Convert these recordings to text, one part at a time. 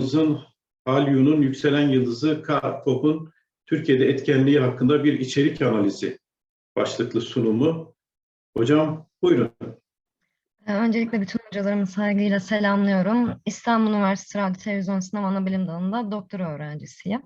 hocamızın Halyu'nun yükselen yıldızı K-pop'un Türkiye'de etkenliği hakkında bir içerik analizi başlıklı sunumu. Hocam buyurun. Ee, Öncelikle bütün hocalarımı saygıyla selamlıyorum. İstanbul Üniversitesi Radyo Televizyon Sinema Anabilim Dalı'nda doktora öğrencisiyim.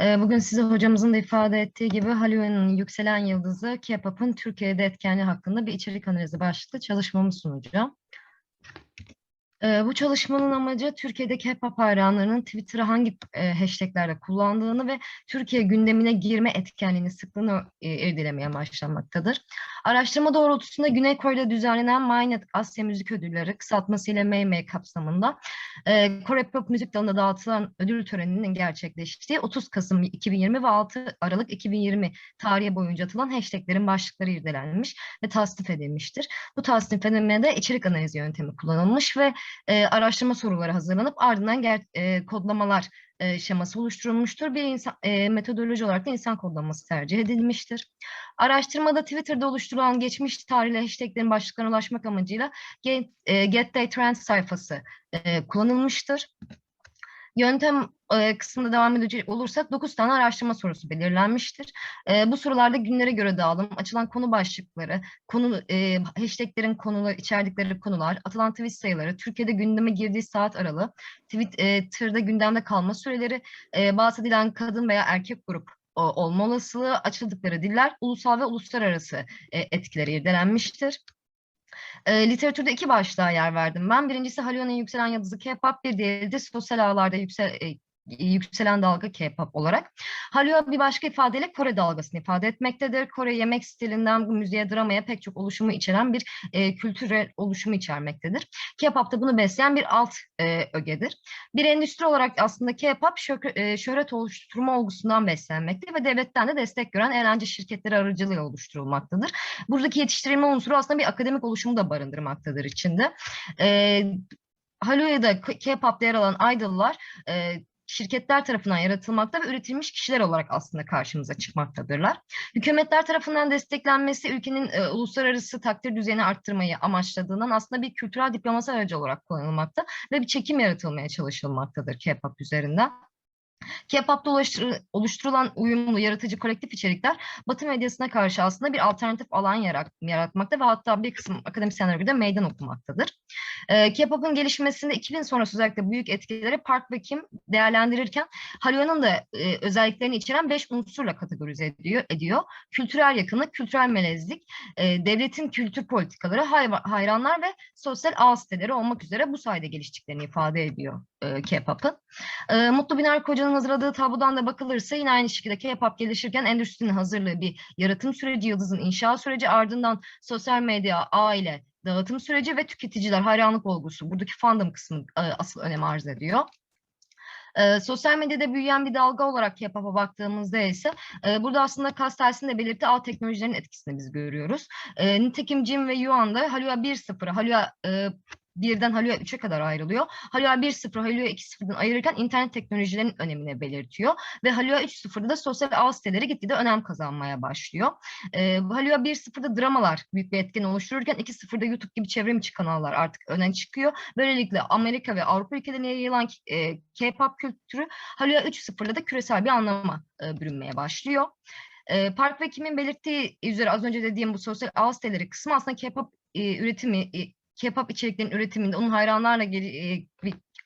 Ee, Bugün size hocamızın da ifade ettiği gibi Halloween'in yükselen yıldızı K-pop'un Türkiye'de etkenliği hakkında bir içerik analizi başlıklı çalışmamı sunacağım. Ee, Bu çalışmanın amacı Türkiye'de K-pop hayranlarının Twitter'ı hangi e, hashtaglerle kullandığını ve Türkiye gündemine girme etkenliğini sıklığını e, irdelemeye başlamaktadır. Araştırma doğrultusunda Güney Kore'de düzenlenen MyNet Asya Müzik Ödülleri kısaltmasıyla MME kapsamında e, Kore Pop Müzik Dalı'nda dağıtılan ödül töreninin gerçekleştiği 30 Kasım 2020 ve 6 Aralık 2020 tarihi boyunca atılan hashtaglerin başlıkları irdelenmiş ve tasnif edilmiştir. Bu tasnif edilmede içerik analizi yöntemi kullanılmış ve e, araştırma soruları hazırlanıp ardından ger- e, kodlamalar e, şeması oluşturulmuştur. Bir insan, e, metodoloji olarak da insan kodlaması tercih edilmiştir. Araştırmada Twitter'da oluşturulan geçmiş tarihli hashtaglerin başlıklarına ulaşmak amacıyla Get, e, Get Day Trends sayfası e, kullanılmıştır. Yöntem e, kısmında devam edecek olursak 9 tane araştırma sorusu belirlenmiştir. E, bu sorularda günlere göre dağılım, açılan konu başlıkları, konu e, hashtaglerin konuları, içerdikleri konular, atılan tweet sayıları, Türkiye'de gündeme girdiği saat aralığı, Twitter'da gündemde kalma süreleri, e, bahsedilen kadın veya erkek grup olma olasılığı, açıldıkları diller, ulusal ve uluslararası e, etkileri irdelenmiştir. E, literatürde iki başlığa yer verdim ben. Birincisi Halloween'in yükselen yıldızı K-pop, bir diğeri de sosyal ağlarda yüksel, e, yükselen dalga K-pop olarak. Hallyu bir başka ifadeyle Kore dalgasını ifade etmektedir. Kore yemek stilinden bu müziğe, dramaya pek çok oluşumu içeren bir e, kültürel oluşumu içermektedir. K-pop da bunu besleyen bir alt e, ögedir. Bir endüstri olarak aslında K-pop e, şöhret oluşturma olgusundan beslenmekte ve devletten de destek gören eğlence şirketleri aracılığıyla oluşturulmaktadır. Buradaki yetiştirilme unsuru aslında bir akademik oluşumu da barındırmaktadır içinde. E, Hallю'da K-pop'ta yer alan idol'lar e, şirketler tarafından yaratılmakta ve üretilmiş kişiler olarak aslında karşımıza çıkmaktadırlar. Hükümetler tarafından desteklenmesi ülkenin e, uluslararası takdir düzeyini arttırmayı amaçladığından aslında bir kültürel diplomasi aracı olarak kullanılmakta ve bir çekim yaratılmaya çalışılmaktadır K-pop üzerinden. K-pop'ta oluştur- oluşturulan uyumlu, yaratıcı kolektif içerikler Batı medyasına karşı aslında bir alternatif alan yarat- yaratmakta ve hatta bir kısım akademisyenlere göre meydan okumaktadır. Ee, K-pop'un gelişmesinde 2000 sonrası özellikle büyük etkileri Park ve Kim değerlendirirken Hallю'nun da e, özelliklerini içeren beş unsurla kategorize ediyor. ediyor. Kültürel yakınlık, kültürel melezlik, e, devletin kültür politikaları, hay- hayranlar ve sosyal ağ siteleri olmak üzere bu sayede geliştiklerini ifade ediyor e, K-pop'un. E, Mutlu Biner Koca'nın hazırladığı tablodan da bakılırsa yine aynı şekilde K-pop gelişirken endüstrinin hazırlığı bir yaratım süreci, yıldızın inşa süreci, ardından sosyal medya, aile, dağıtım süreci ve tüketiciler hayranlık olgusu. Buradaki fandom kısmı e, asıl önem arz ediyor. E, sosyal medyada büyüyen bir dalga olarak K-pop'a baktığımızda ise e, burada aslında Castells'in de belirttiği ağ teknolojilerin etkisini biz görüyoruz. E, nitekim Jim ve Yuan da Hallyu 1.0'ı, Hallyu e, birden Hallyu 3'e kadar ayrılıyor. Hallyu 1.0, Hallyu 2.0'dan ayırırken internet teknolojilerinin önemine belirtiyor. Ve Hallyu 3.0'da da sosyal ağ siteleri gitgide önem kazanmaya başlıyor. E, Hallyu 1.0'da dramalar büyük bir etken oluştururken 2.0'da YouTube gibi çevrimiçi kanallar artık öne çıkıyor. Böylelikle Amerika ve Avrupa ülkelerine yayılan e, K-pop kültürü Hallyu 3.0'da da küresel bir anlama e, bürünmeye başlıyor. E, Park ve Kim'in belirttiği üzere az önce dediğim bu sosyal ağ siteleri kısmı aslında K-pop e, üretimi, e, K-pop içeriklerin üretiminde onun hayranlarla geri, e,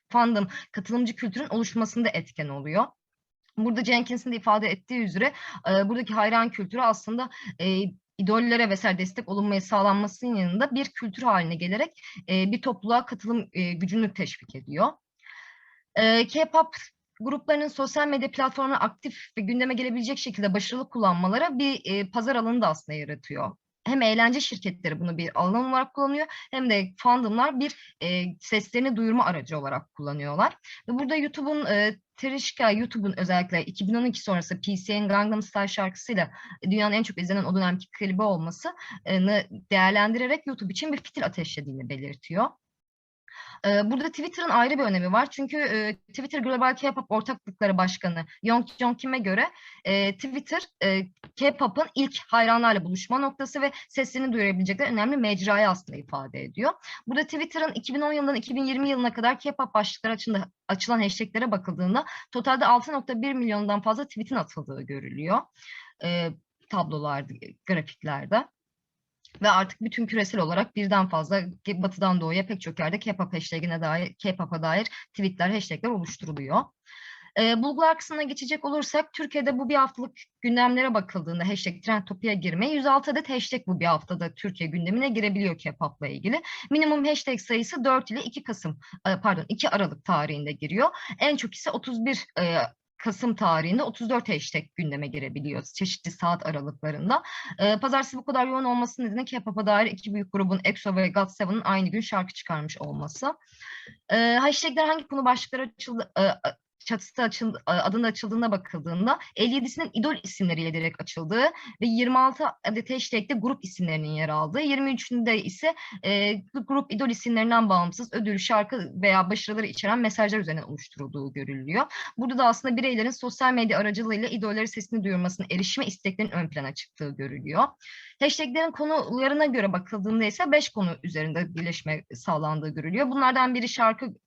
fandom, katılımcı kültürün oluşmasında etken oluyor. Burada Jenkins'in de ifade ettiği üzere e, buradaki hayran kültürü aslında e, idollere vesaire destek olunmaya sağlanmasının yanında bir kültür haline gelerek e, bir topluluğa katılım e, gücünü teşvik ediyor. E, K-pop gruplarının sosyal medya platformunu aktif ve gündeme gelebilecek şekilde başarılı kullanmaları bir e, pazar alanı da aslında yaratıyor. Hem eğlence şirketleri bunu bir alan olarak kullanıyor hem de fandomlar bir e, seslerini duyurma aracı olarak kullanıyorlar. Ve burada YouTube'un e, Terişka, YouTube'un özellikle 2012 sonrası PC'nin Gangnam Style şarkısıyla dünyanın en çok izlenen o dönemki klibi olması değerlendirerek YouTube için bir fitil ateşlediğini belirtiyor. Burada Twitter'ın ayrı bir önemi var. Çünkü Twitter Global K-pop Ortaklıkları Başkanı Yong Jong Kim'e göre Twitter K-pop'un ilk hayranlarla buluşma noktası ve seslerini duyurabilecekleri önemli mecrayı aslında ifade ediyor. Burada Twitter'ın 2010 yılından 2020 yılına kadar K-pop başlıkları açığında açılan hashtaglere bakıldığında totalde 6.1 milyondan fazla tweet'in atıldığı görülüyor. E, tablolarda, grafiklerde. Ve artık bütün küresel olarak birden fazla batıdan doğuya pek çok yerde K-pop hashtagine dair, K-pop'a dair tweetler, hashtagler oluşturuluyor. Ee, bulgular kısmına geçecek olursak Türkiye'de bu bir haftalık gündemlere bakıldığında hashtag Trendtopia'ya girme 106 adet hashtag bu bir haftada Türkiye gündemine girebiliyor K-pop'la ilgili. Minimum hashtag sayısı 4 ile 2 Kasım e, pardon 2 Aralık tarihinde giriyor. En çok ise 31 e, Kasım tarihinde 34 hashtag gündeme girebiliyor çeşitli saat aralıklarında. Ee, Pazartesi bu kadar yoğun olması nedeni K-pop'a dair iki büyük grubun EXO ve GOT7'ın aynı gün şarkı çıkarmış olması. Ee, hashtagler hangi konu başlıkları açıldı, e, çatısı açıldı, a- adında açıldığına bakıldığında 57'sinin idol isimleriyle direkt açıldığı ve 26 adet hashtag'de grup isimlerinin yer aldığı, 23'ünde ise e, grup idol isimlerinden bağımsız ödül, şarkı veya başarıları içeren mesajlar üzerine oluşturulduğu görülüyor. Burada da aslında bireylerin sosyal medya aracılığıyla idolleri sesini duyurmasına erişme isteklerinin ön plana çıktığı görülüyor. Hashtaglerin konularına göre bakıldığında ise 5 konu üzerinde birleşme sağlandığı görülüyor. Bunlardan biri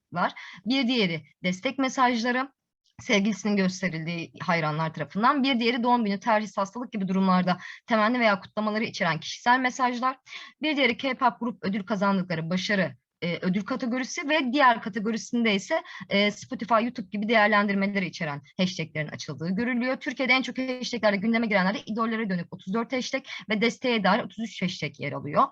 şarkılar, bir diğeri destek mesajları, sevgilisinin gösterildiği hayranlar tarafından. Bir diğeri doğum günü, terhis, hastalık gibi durumlarda temenni veya kutlamaları içeren kişisel mesajlar. Bir diğeri K-pop grup ödül kazandıkları başarı e, ödül kategorisi ve diğer kategorisinde ise e, Spotify, YouTube gibi değerlendirmeleri içeren hashtaglerin açıldığı görülüyor. Türkiye'de en çok hashtaglerle gündeme girenlerde idollere dönük 34 hashtag ve desteğe dair 33 hashtag yer alıyor.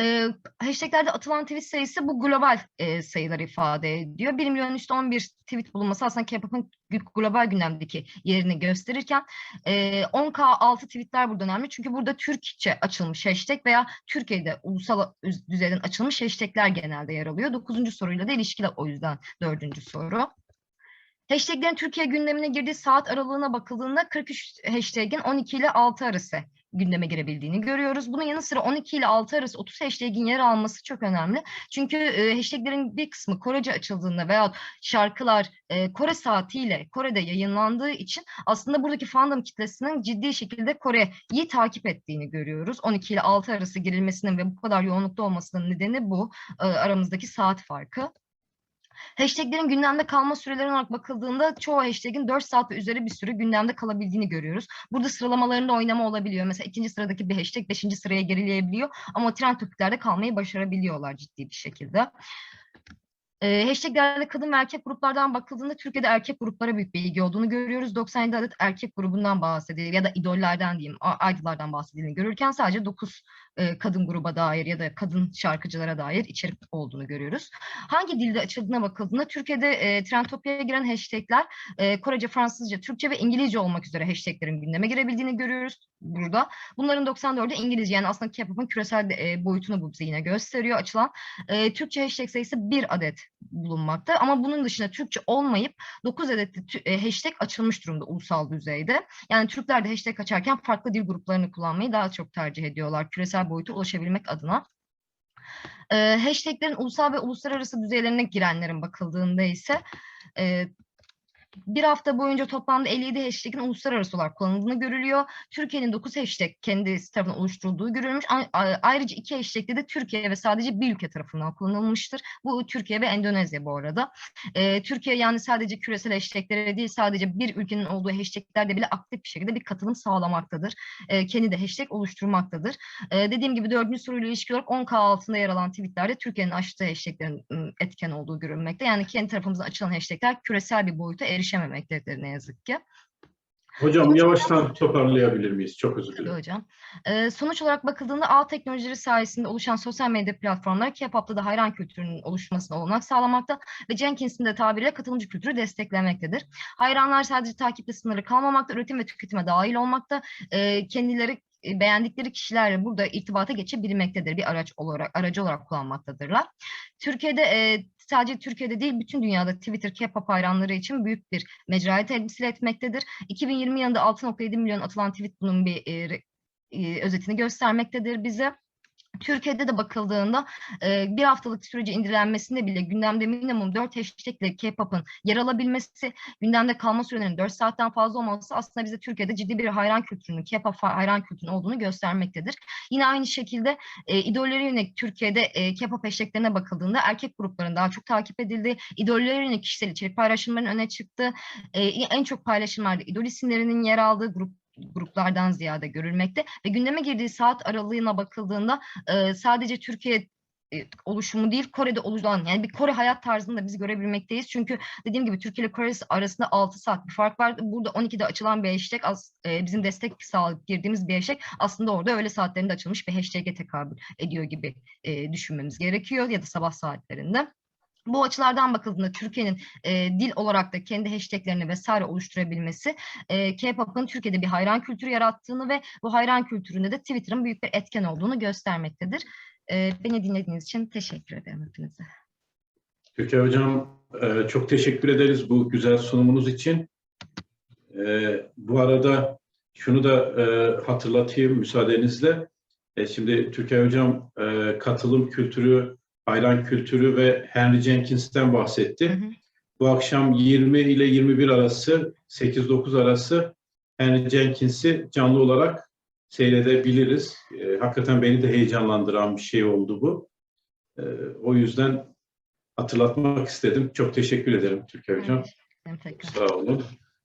E, hashtaglerde atılan tweet sayısı bu global e, sayıları ifade ediyor. 1 milyon üstü 11 tweet bulunması aslında K-pop'un global gündemdeki yerini gösterirken e, 10K altı tweetler burada önemli. Çünkü burada Türkçe açılmış hashtag veya Türkiye'de ulusal üz- düzeyden açılmış hashtagler genelde yer alıyor. Dokuzuncu soruyla da ilişkili o yüzden dördüncü soru. Hashtaglerin Türkiye gündemine girdiği saat aralığına bakıldığında 43 hashtagin 12 ile 6 arası gündeme girebildiğini görüyoruz. Bunun yanı sıra 12 ile 6 arası 30 hashtagin yer alması çok önemli. Çünkü e, hashtaglerin bir kısmı Korece açıldığında veya şarkılar e, Kore saatiyle Kore'de yayınlandığı için aslında buradaki fandom kitlesinin ciddi şekilde Kore'yi takip ettiğini görüyoruz. 12 ile 6 arası girilmesinin ve bu kadar yoğunlukta olmasının nedeni bu e, aramızdaki saat farkı. Hashtaglerin gündemde kalma süreleri olarak bakıldığında çoğu hashtagin 4 saat ve üzeri bir süre gündemde kalabildiğini görüyoruz. Burada sıralamalarında oynama olabiliyor. Mesela ikinci sıradaki bir hashtag beşinci sıraya gerileyebiliyor ama trend topiklerde kalmayı başarabiliyorlar ciddi bir şekilde. Ee, hashtaglerde kadın ve erkek gruplardan bakıldığında Türkiye'de erkek gruplara büyük bir ilgi olduğunu görüyoruz. 97 adet erkek grubundan bahsedilir ya da idollerden diyeyim, idollardan bahsedildiğini görürken sadece 9 e, kadın gruba dair ya da kadın şarkıcılara dair içerik olduğunu görüyoruz. Hangi dilde açıldığına bakıldığında Türkiye'de e, Trendtopia'ya giren hashtagler e, Korece, Fransızca, Türkçe ve İngilizce olmak üzere hashtaglerin gündeme girebildiğini görüyoruz burada. Bunların 94'ü İngilizce yani aslında K-pop'un küresel e, boyutunu bu bize yine gösteriyor açılan. E, Türkçe hashtag sayısı bir adet bulunmakta ama bunun dışında Türkçe olmayıp 9 adet e, hashtag açılmış durumda ulusal düzeyde. Yani Türkler de hashtag açarken farklı dil gruplarını kullanmayı daha çok tercih ediyorlar küresel boyuta ulaşabilmek adına. E, hashtaglerin ulusal ve uluslararası düzeylerine girenlerin bakıldığında ise e, bir hafta boyunca toplamda 57 hashtag'in uluslararası olarak kullanıldığını görülüyor. Türkiye'nin 9 hashtag kendisi tarafından oluşturulduğu görülmüş. Ayrıca iki hashtag'de de Türkiye ve sadece bir ülke tarafından kullanılmıştır. Bu Türkiye ve Endonezya bu arada. Ee, Türkiye yani sadece küresel hashtaglere değil sadece bir ülkenin olduğu hashtaglerde bile aktif bir şekilde bir katılım sağlamaktadır. Ee, kendi de hashtag oluşturmaktadır. Ee, dediğim gibi dördüncü soruyla ilişki olarak 10K altında yer alan tweetlerde Türkiye'nin açtığı hashtaglerin ım, etken olduğu görülmekte. Yani kendi tarafımızdan açılan hashtagler küresel bir boyuta erişememektedir ne yazık ki. Hocam Sonuç yavaştan toparlayabilir miyiz? Çok özür Tabii dilerim. hocam. Ee, sonuç olarak bakıldığında ağ teknolojileri sayesinde oluşan sosyal medya platformları K-pop'ta da hayran kültürünün oluşmasına olanak sağlamakta ve Jenkins'in de tabiriyle katılımcı kültürü desteklemektedir. Hayranlar sadece takipte sınırlı kalmamakta, üretim ve tüketime dahil olmakta, e, kendileri beğendikleri kişilerle burada irtibata geçebilmektedir. Bir araç olarak aracı olarak kullanmaktadırlar. Türkiye'de e, sadece Türkiye'de değil bütün dünyada Twitter K-pop hayranları için büyük bir mecrayı temsil etmektedir. 2020 yılında 6.7 milyon atılan tweet bunun bir e, e, özetini göstermektedir bize. Türkiye'de de bakıldığında e, bir haftalık sürece indirilmesinde bile gündemde minimum 4 hashtag ile K-pop'un yer alabilmesi, gündemde kalma sürelerinin 4 saatten fazla olması aslında bize Türkiye'de ciddi bir hayran kültürünün, K-pop hayran kültürünün olduğunu göstermektedir. Yine aynı şekilde e, idolleri yönelik Türkiye'de e, K-pop hashtaglerine bakıldığında erkek grupların daha çok takip edildiği, idolleri yönelik kişisel içerik paylaşımlarının öne çıktığı, e, en çok paylaşımlarda idol isimlerinin yer aldığı grup gruplardan ziyade görülmekte ve gündeme girdiği saat aralığına bakıldığında e, sadece Türkiye e, oluşumu değil Kore'de oluşan yani bir Kore hayat tarzında biz görebilmekteyiz. Çünkü dediğim gibi Türkiye ile Kore arasında 6 saat bir fark var. Burada 12'de açılan bir hashtag az, e, bizim destek sağlayıp girdiğimiz bir hashtag aslında orada öğle saatlerinde açılmış bir hashtag'e tekabül ediyor gibi e, düşünmemiz gerekiyor ya da sabah saatlerinde. Bu açılardan bakıldığında Türkiye'nin e, dil olarak da kendi hashtaglerini vesaire oluşturabilmesi e, K-pop'un Türkiye'de bir hayran kültürü yarattığını ve bu hayran kültüründe de Twitter'ın büyük bir etken olduğunu göstermektedir. E, beni dinlediğiniz için teşekkür ederim hepinize. Türkiye Hocam e, çok teşekkür ederiz bu güzel sunumunuz için. E, bu arada şunu da e, hatırlatayım müsaadenizle. E, şimdi Türkiye Hocam e, katılım kültürü, hayran kültürü ve Henry Jenkins'ten bahsetti. Hı hı. Bu akşam 20 ile 21 arası, 8-9 arası Henry Jenkins'i canlı olarak seyredebiliriz. E, hakikaten beni de heyecanlandıran bir şey oldu bu. E, o yüzden hatırlatmak istedim. Çok teşekkür ederim Türkiye Hocam. Tekrar. Sağ olun.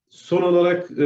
Son olarak e,